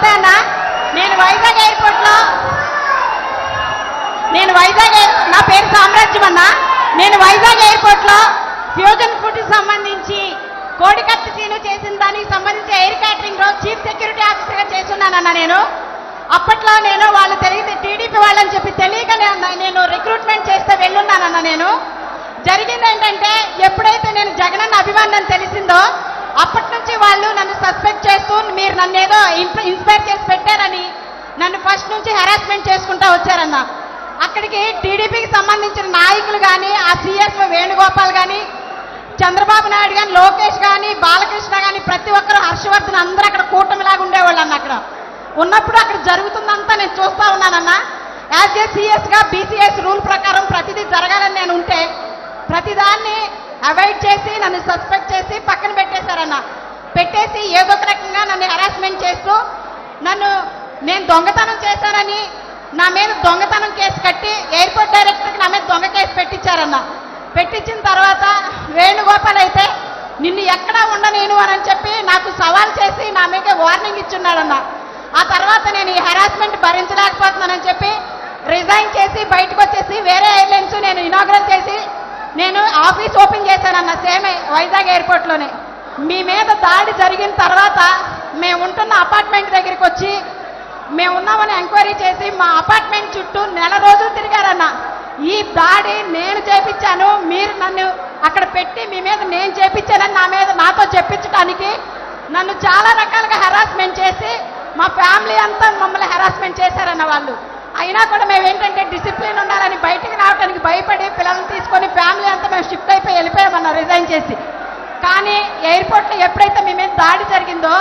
నమస్తే నేను వైజాగ్ ఎయిర్పోర్ట్లో నేను వైజాగ్ ఎయిర్ నా పేరు సామ్రాజ్యం అన్న నేను వైజాగ్ ఎయిర్పోర్ట్లో ఫ్యూజన్ ఫుడ్ సంబంధించి కోడికత్తి సీను చేసిన దానికి సంబంధించి ఎయిర్ క్యాటరింగ్లో చీఫ్ సెక్యూరిటీ ఆఫీసర్గా చేస్తున్నానన్న నేను. అప్పట్లో నేను వాళ్ళు తెలియదు టీడీపీ వాళ్ళని చెప్పి తెలియక నేను- నేను రిక్రూట్మెంట్ చేస్తే వెళ్ళున్నానన్న నేను. జరిగింది ఏంటంటే ఎప్పుడైతే నేను జగనన్న అభిమానం తెలిసిందో అప్పటి నుంచి వాళ్ళు నన్ను సస్పెక్ట్ చేస్తూ మీరు నన్ను ఏదో ఇన్స్పైర్ చేసి పెట్టారని నన్ను ఫస్ట్ నుంచి హెరాస్మెంట్ చేసుకుంటా వచ్చారన్న. అక్కడికి టీడీపీకి సంబంధించిన నాయకులు కానీ ఆ సిఎస్ వేణుగోపాల్ కానీ చంద్రబాబు నాయుడు కానీ లోకేష్ కానీ బాలకృష్ణ కానీ ప్రతి ఒక్కరు హర్షవర్ధన్ అందరూ అక్కడ కూటమిలాగా ఉండేవాళ్ళు అన్న అక్కడ. ఉన్నప్పుడు అక్కడ జరుగుతుందంతా నేను చూస్తా ఉన్నానన్న. యాజ్ ఏ సిఎస్గా బీసీఎస్ రూల్ ప్రకారం ప్రతిదీ జరగాలని నేను ఉంటే ప్రతిదాన్ని అవాయిడ్ చేసి నన్ను సస్పెక్ట్ చేసి పక్కన పెట్టేశారన్న. పెట్టేసి ఏదో ఒక రకంగా నన్ను హెరాస్మెంట్ చేస్తూ నన్ను నేను దొంగతనం చేశానని నా మీద దొంగతనం కేసు కట్టి ఎయిర్పోర్ట్ డైరెక్టర్కి నా మీద దొంగ కేసు పెట్టించారన్న. పెట్టించిన తర్వాత వేణుగోపాల్ అయితే నిన్ను ఎక్కడా ఉండనేను అని చెప్పి నాకు సవాల్ చేసి నా మీద వార్నింగ్ ఇచ్చున్నాడన్న. ఆ తర్వాత నేను ఈ హెరాస్మెంట్ భరించలేకపోతున్నానని చెప్పి రిజైన్ చేసి బయటకు వచ్చేసి వేరే ఎయిర్లైన్స్ నేను ఇనాగ్రల్ చేసి నేను ఆఫీస్ ఓపెన్ చేశానన్న సేమే వైజాగ్ ఎయిర్పోర్ట్లోనే. మీ మీద దాడి జరిగిన తర్వాత మేము ఉంటున్న అపార్ట్మెంట్ దగ్గరికి వచ్చి మేము ఉన్నామని ఎంక్వైరీ చేసి మా అపార్ట్మెంట్ చుట్టూ నెల రోజులు తిరిగారన్న. ఈ దాడి నేను చేపించాను మీరు నన్ను అక్కడ పెట్టి మీ మీద నేను చేపించానని నా మీద నాతో చెప్పించడానికి నన్ను చాలా రకాలుగా హెరాస్మెంట్ చేసి మా ఫ్యామిలీ అంతా మమ్మల్ని హెరాస్మెంట్ చేశారన్న వాళ్ళు. అయినా కూడా మేము ఏంటంటే డిసిప్లిన్ ఉండాలని బయట వెళ్ళిపోయామన్న చేసి కానీ ఎయిర్పోర్ట్లో ఎప్పుడైతే మీ మీద దాడి జరిగిందో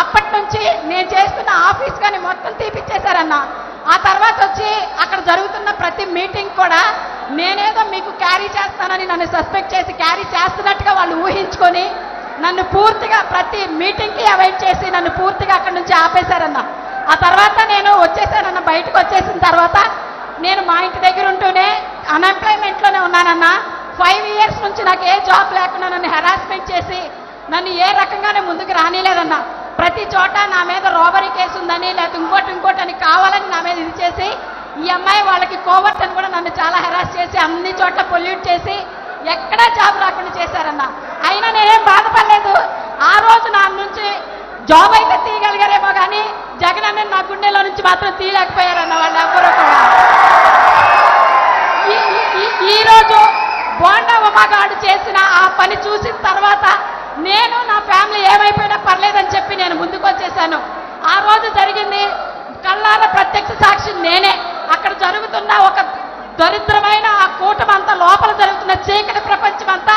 అప్పటి నుంచి నేను చేస్తున్న ఆఫీస్ కానీ మొత్తం తీపిచ్చేశారన్న. ఆ తర్వాత వచ్చి అక్కడ జరుగుతున్న ప్రతి మీటింగ్ కూడా నేనేదో మీకు క్యారీ చేస్తానని నన్ను సస్పెక్ట్ చేసి క్యారీ చేస్తున్నట్టుగా వాళ్ళు ఊహించుకొని నన్ను పూర్తిగా ప్రతి మీటింగ్కి అవాయిడ్ చేసి నన్ను పూర్తిగా అక్కడి నుంచి ఆపేశారన్న. ఆ తర్వాత నేను వచ్చేసానన్న బయటకు వచ్చేసిన తర్వాత నేను మా ఇంటి దగ్గర ఉంటూనే అన్ఎంప్లాయ్మెంట్లోనే ఉన్నానన్నా. ఫైవ్ ఇయర్స్ నుంచి నాకు ఏ జాబ్ లేకుండా నన్ను హెరాస్మెంట్ చేసి నన్ను ఏ రకంగానే ముందుకు రానిలేదన్న. ప్రతి చోట నా మీద రోబరీ కేసు ఉందని లేకపోతే ఇంకోటి ఇంకోటి అని కావాలని నా మీద ఇది చేసి ఈ అమ్మాయి వాళ్ళకి కోవర్ట్ అని కూడా నన్ను చాలా హెరాస్ చేసి అన్ని చోట్ల పొల్యూట్ చేసి ఎక్కడా జాబ్ రాకుండా చేశారన్న. అయినా నేనేం బాధపడలేదు. ఆ రోజు నా నుంచి జాబ్ అయితే తీయగలిగారేమో కానీ జగన్ అన్న నా గుండెలో నుంచి మాత్రం తీయలేకపోయారన్న వాళ్ళు ఎవ్వరూ కూడా. ఈ- ఈ- ఈ- ఈ రోజు బోండా ఉమాగాడు చేసిన ఆ పని చూసిన తర్వాత నేను నా ఫ్యామిలీ ఏమైపోయినా పర్లేదని చెప్పి నేను ముందుకు వచ్చేసాను ఆ రోజు జరిగింది కళ్ళార ప్రత్యక్ష సాక్షి నేనే. అక్కడ జరుగుతున్న ఒక దరిద్రమైన ఆ కూటమంతా అంతా లోపల జరుగుతున్న చీకటి ప్రపంచం అంతా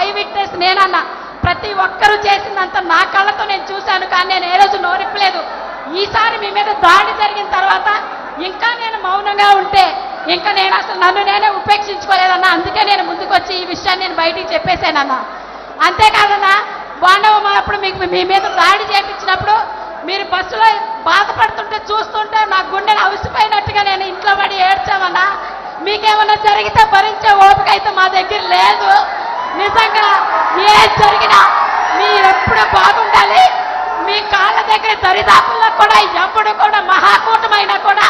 ఐ విట్నెస్ నేనన్న. ప్రతి ఒక్కరూ చేసిందంతా నా కళ్ళతో నేను చూశాను కానీ నేను ఏ రోజు నోరిప్పలేదు. ఈసారి మీ మీద దాడి జరిగిన తర్వాత ఇంకా నేను మౌనంగా ఉంటే ఇంకా నేను అసలు నన్ను నేనే ఉపేక్షించుకోలేదన్నా. అందుకే నేను ముందుకు వచ్చి ఈ విషయాన్ని నేను బయటికి చెప్పేశానన్న. అంతేకాదన్నా బాండవ అప్పుడు మీకు మీ మీద దాడి చేపించినప్పుడు మీరు బస్సులో బాధపడుతుంటే చూస్తుంటే నా గుండెలు అవిసిపోయినట్టుగా నేను ఇంట్లో పడి ఏడ్చామన్నా. మీకేమన్నా జరిగితే భరించే ఓపిక అయితే మా దగ్గర లేదు. నిజంగా ఏది జరిగినా మీరెప్పుడు బాగుండాలి. మీ కాళ్ళ దగ్గర దరిదాపుల్లో కూడా ఎప్పుడు కూడా మహాకూటమైనా కూడా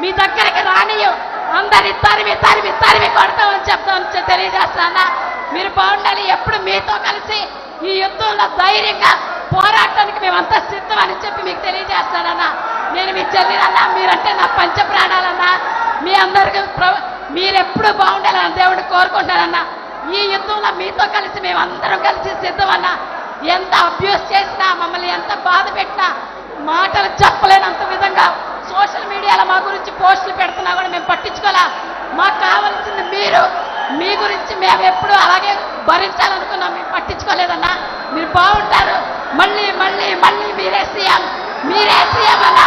మీ దగ్గరికి రానియం అందరి తరిమి తరిమి తరిమి కొడతామని చెప్తామని తెలియజేస్తానా? మీరు బాగుండాలి. ఎప్పుడు మీతో కలిసి ఈ యుద్ధంలో ధైర్యంగా పోరాటానికి మేమంతా అని చెప్పి మీకు తెలియజేస్తానన్నా. నేను మీ చెల్లినన్నా మీరంటే నా పంచ ప్రాణాలన్నా మీ అందరికీ ప్ర- మీరెప్పుడు బాగుండాలని దేవుడు కోరుకుంటానన్నా. ఈ యుద్ధంలో మీతో కలిసి మేమందరం కలిసి సిద్ధమన్నా. ఎంత అబ్యూస్ చేసినా మమ్మల్ని ఎంత బాధ పెట్టినా మాటలు చెప్పలేనంత విధంగా సోషల్ మీడియాలో మా గురించి పోస్టులు పెడుతున్నా కూడా మేము పట్టించుకోలే. మాకు కావాల్సింది మీరు. మీ గురించి మేము ఎప్పుడు అలాగే భరించాలనుకున్నాం మేము పట్టించుకోలేదన్నా. మీరు బాగుంటారు. మళ్ళీ మళ్ళీ మళ్ళీ మీరే సీఎం. మీరే సీఎం అన్నా.